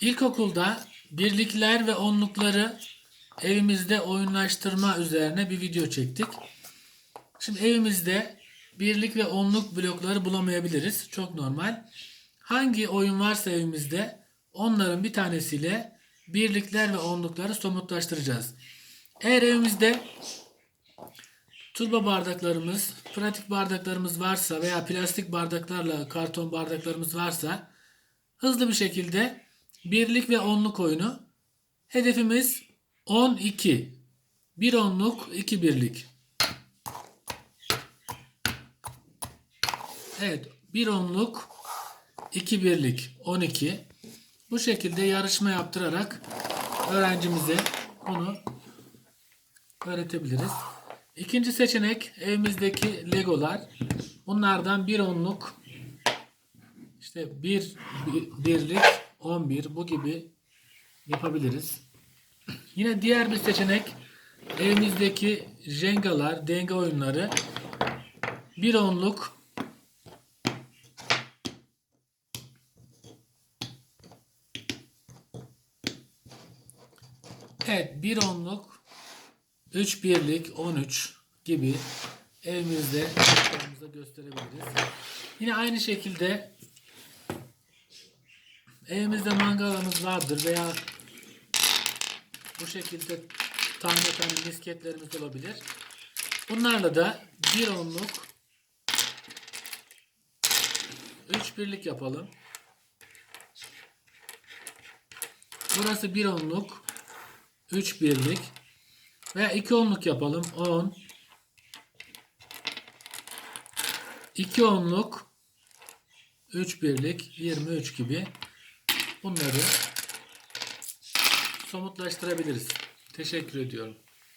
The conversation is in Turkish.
İlkokulda birlikler ve onlukları evimizde oyunlaştırma üzerine bir video çektik. Şimdi evimizde birlik ve onluk blokları bulamayabiliriz. Çok normal. Hangi oyun varsa evimizde onların bir tanesiyle birlikler ve onlukları somutlaştıracağız. Eğer evimizde turba bardaklarımız, pratik bardaklarımız varsa veya plastik bardaklarla karton bardaklarımız varsa hızlı bir şekilde birlik ve onluk oyunu. Hedefimiz 12. Bir onluk, iki birlik. Evet, bir onluk, iki birlik, 12. Bu şekilde yarışma yaptırarak öğrencimize bunu öğretebiliriz. İkinci seçenek evimizdeki legolar. Bunlardan bir onluk, işte bir, bir birlik, 11 bu gibi yapabiliriz. Yine diğer bir seçenek evimizdeki jengalar, denge oyunları. Bir onluk, Evet, bir onluk, 3 birlik, 13 gibi evimizde gösterebiliriz. Yine aynı şekilde evimizde mangalımız vardır veya bu şekilde tane tane misketlerimiz olabilir. Bunlarla da bir onluk, 3 birlik yapalım. Burası bir onluk, 3 birlik veya 2 onluk yapalım. 10 2 onluk 3 birlik 23 gibi bunları somutlaştırabiliriz. Teşekkür ediyorum.